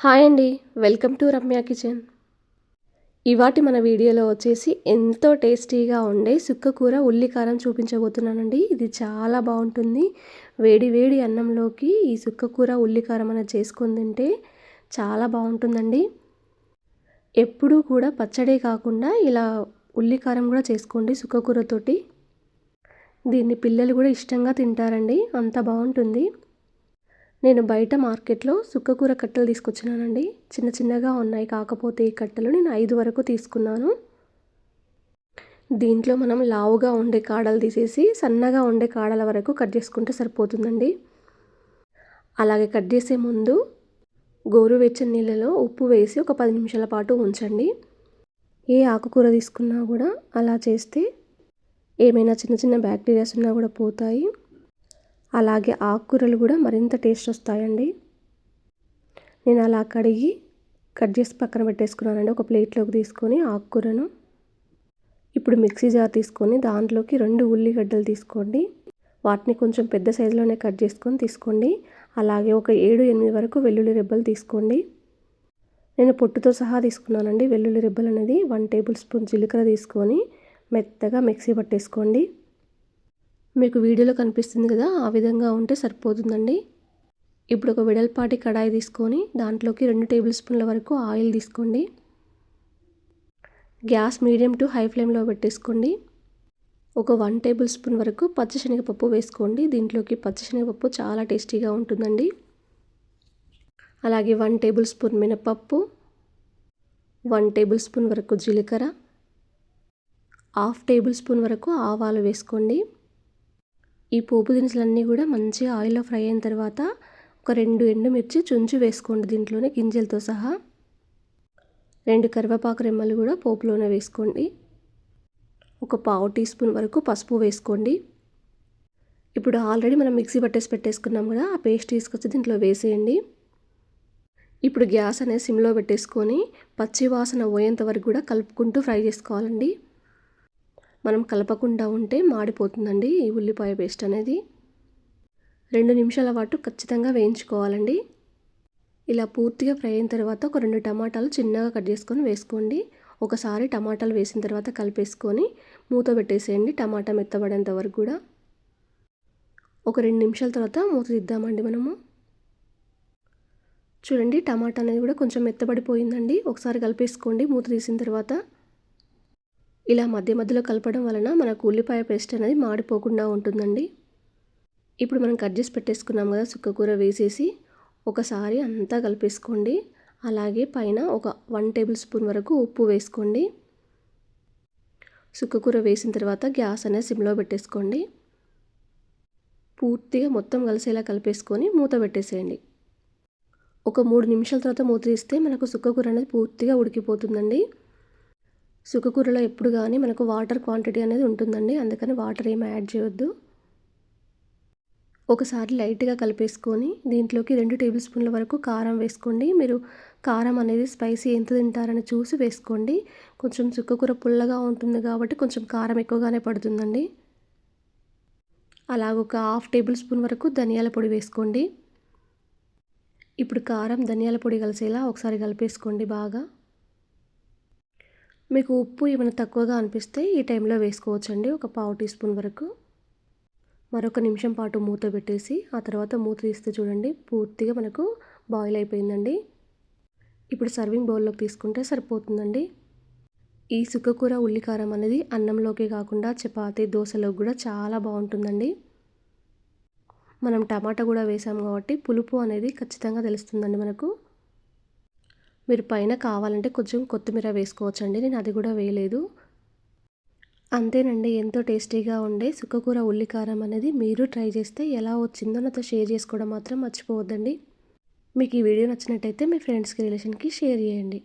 Hi అండి welcome to Ramya kitchen. ఇవాటి మన వీడియోలో వచ్చేసి ఎంతో టేస్టీగా ఉండే సుక్క కూర ఉల్లికారం చూపించబోతున్నానండి. ఇది చాలా బాగుంటుంది. వేడి వేడి అన్నంలోకి ఈ సుక్క కూర ఉల్లికారం అనేది చేసుకొని తింటే చాలా బాగుంటుందండి. ఎప్పుడూ కూడా పచ్చడే కాకుండా ఇలా ఉల్లికారం కూడా చేసుకోండి సుక్కకూరతోటి. దీన్ని పిల్లలు కూడా ఇష్టంగా తింటారండి. అంత బాగుంటుంది. నేను బయట మార్కెట్లో సుక్కకూర కట్టలు తీసుకొచ్చినానండి. చిన్న చిన్నగా ఉన్నాయి. కాకపోతే ఈ కట్టలు నేను ఐదు వరకు తీసుకున్నాను. దీంట్లో మనం లావుగా ఉండే కాడలు తీసేసి సన్నగా ఉండే కాడల వరకు కట్ చేసుకుంటే సరిపోతుందండి. అలాగే కట్ చేసే ముందు గోరువెచ్చని నీళ్ళలో ఉప్పు వేసి ఒక పది నిమిషాల పాటు ఉంచండి. ఏ ఆకుకూర తీసుకున్నా కూడా అలా చేస్తే ఏమైనా చిన్న చిన్న బ్యాక్టీరియాస్ ఉన్నా కూడా పోతాయి. అలాగే ఆకుకూరలు కూడా మరింత టేస్ట్ వస్తాయండి. నేను అలా కడిగి కట్ చేసి పక్కన పెట్టేసుకున్నానండి. ఒక ప్లేట్లోకి తీసుకొని ఆకుకూరను. ఇప్పుడు మిక్సీ జార్ తీసుకొని దాంట్లోకి రెండు ఉల్లిగడ్డలు తీసుకోండి. వాటిని కొంచెం పెద్ద సైజులోనే కట్ చేసుకొని తీసుకోండి. అలాగే ఒక ఏడు ఎనిమిది వరకు వెల్లుల్లి రెబ్బలు తీసుకోండి. నేను పొట్టుతో సహా తీసుకున్నానండి. వెల్లుల్లి రెబ్బలు అనేది వన్ టేబుల్ స్పూన్ జీలకర్ర తీసుకొని మెత్తగా మిక్సీ పట్టేసుకోండి. మీకు వీడియోలో కనిపిస్తుంది కదా ఆ విధంగా ఉంటే సరిపోతుందండి. ఇప్పుడు ఒక వెడల్పాటి కడాయి తీసుకొని దాంట్లోకి రెండు టేబుల్ స్పూన్ల వరకు ఆయిల్ తీసుకోండి. గ్యాస్ మీడియం టు హై ఫ్లేమ్లో పెట్టేసుకోండి. ఒక వన్ టేబుల్ స్పూన్ వరకు పచ్చిశనగపప్పు వేసుకోండి. దీంట్లోకి పచ్చిశనగపప్పు చాలా టేస్టీగా ఉంటుందండి. అలాగే వన్ టేబుల్ స్పూన్ మినపప్పు వన్ టేబుల్ స్పూన్ వరకు జీలకర్ర హాఫ్ టేబుల్ స్పూన్ వరకు ఆవాలు వేసుకోండి. ఈ పోపు దినుసులన్నీ కూడా మంచిగా ఆయిల్లో ఫ్రై అయిన తర్వాత ఒక రెండు ఎండుమిర్చి చుంచు వేసుకోండి దీంట్లోనే గింజలతో సహా. రెండు కరివేపాకు రెమ్మలు కూడా పోపులోనే వేసుకోండి. ఒక పావు టీ స్పూన్ వరకు పసుపు వేసుకోండి. ఇప్పుడు ఆల్రెడీ మనం మిక్సీ పట్టేసి పెట్టేసుకున్నాం కదా ఆ పేస్ట్ తీసుకొచ్చి దీంట్లో వేసేయండి. ఇప్పుడు గ్యాస్ అనేది సిమ్లో పెట్టేసుకొని పచ్చి వాసన పోయేంత వరకు కూడా కలుపుకుంటూ ఫ్రై చేసుకోవాలండి. మనం కలపకుండా ఉంటే మాడిపోతుందండి ఈ ఉల్లిపాయ పేస్ట్ అనేది. రెండు నిమిషాల పాటు ఖచ్చితంగా వేయించుకోవాలండి. ఇలా పూర్తిగా ఫ్రై అయిన తర్వాత ఒక రెండు టమాటాలు చిన్నగా కట్ చేసుకొని వేసుకోండి. ఒకసారి టమాటాలు వేసిన తర్వాత కలిపేసుకొని మూత పెట్టేసేయండి టమాటా మెత్తబడేంత వరకు కూడా. ఒక రెండు నిమిషాల తర్వాత మూత తీద్దామండి మనము. చూడండి టమాటా అనేది కూడా కొంచెం మెత్తబడిపోయిందండి. ఒకసారి కలిపేసుకోండి మూత తీసిన తర్వాత. ఇలా మధ్య మధ్యలో కలపడం వలన మనకు ఉల్లిపాయ పేస్ట్ అనేది మాడిపోకుండా ఉంటుందండి. ఇప్పుడు మనం కట్ చేసి పెట్టేసుకున్నాం కదా సుక్కకూర వేసేసి ఒకసారి అంతా కలిపేసుకోండి. అలాగే పైన ఒక వన్ టేబుల్ స్పూన్ వరకు ఉప్పు వేసుకోండి. సుక్కకూర వేసిన తర్వాత గ్యాస్ అనేది సిమ్లో పెట్టేసుకోండి. పూర్తిగా మొత్తం కలిసేలా కలిపేసుకొని మూత పెట్టేసేయండి. ఒక మూడు నిమిషాల తర్వాత మూత తీస్తే మనకు సుక్కకూర అనేది పూర్తిగా ఉడికిపోతుందండి. సుఖకూరలో ఎప్పుడు కానీ మనకు వాటర్ క్వాంటిటీ అనేది ఉంటుందండి. అందుకని వాటర్ ఏమి యాడ్ చేయొద్దు. ఒకసారి లైట్గా కలిపేసుకొని దీంట్లోకి రెండు టేబుల్ స్పూన్ల వరకు కారం వేసుకోండి. మీరు కారం అనేది స్పైసీ ఎంత తింటారని చూసి వేసుకోండి. కొంచెం చుక్కకూర పుల్లగా ఉంటుంది కాబట్టి కొంచెం కారం ఎక్కువగానే పడుతుందండి. అలాగ ఒక హాఫ్ టేబుల్ స్పూన్ వరకు ధనియాల పొడి వేసుకోండి. ఇప్పుడు కారం ధనియాల పొడి కలిసేలా ఒకసారి కలిపేసుకోండి బాగా. మీకు ఉప్పు ఏమైనా తక్కువగా అనిపిస్తే ఈ టైంలో వేసుకోవచ్చండి. ఒక పావు టీ స్పూన్ వరకు. మరొక నిమిషం పాటు మూత పెట్టేసి ఆ తర్వాత మూత తీస్తే చూడండి పూర్తిగా మనకు బాయిల్ అయిపోయిందండి. ఇప్పుడు సర్వింగ్ బౌల్లోకి తీసుకుంటే సరిపోతుందండి. ఈ సుక్కకూర ఉల్లికారం అనేది అన్నంలోకి కాకుండా చపాతి దోశలో కూడా చాలా బాగుంటుందండి. మనం టమాటా కూడా వేసాం కాబట్టి పులుపు అనేది ఖచ్చితంగా తెలుస్తుందండి మనకు. మీరు పైన కావాలంటే కొంచెం కొత్తిమీర వేసుకోవచ్చండి నేను అది కూడా వేయలేదు. అంతేనండి ఎంతో టేస్టీగా ఉండే సుక్కకూర ఉల్లికారం అనేది మీరు ట్రై చేస్తే ఎలా వచ్చిందో నాతో షేర్ చేసుకోవడం మాత్రం మర్చిపోవద్దండి. మీకు ఈ వీడియో నచ్చినట్టయితే మీ ఫ్రెండ్స్కి రిలేషన్కి షేర్ చేయండి.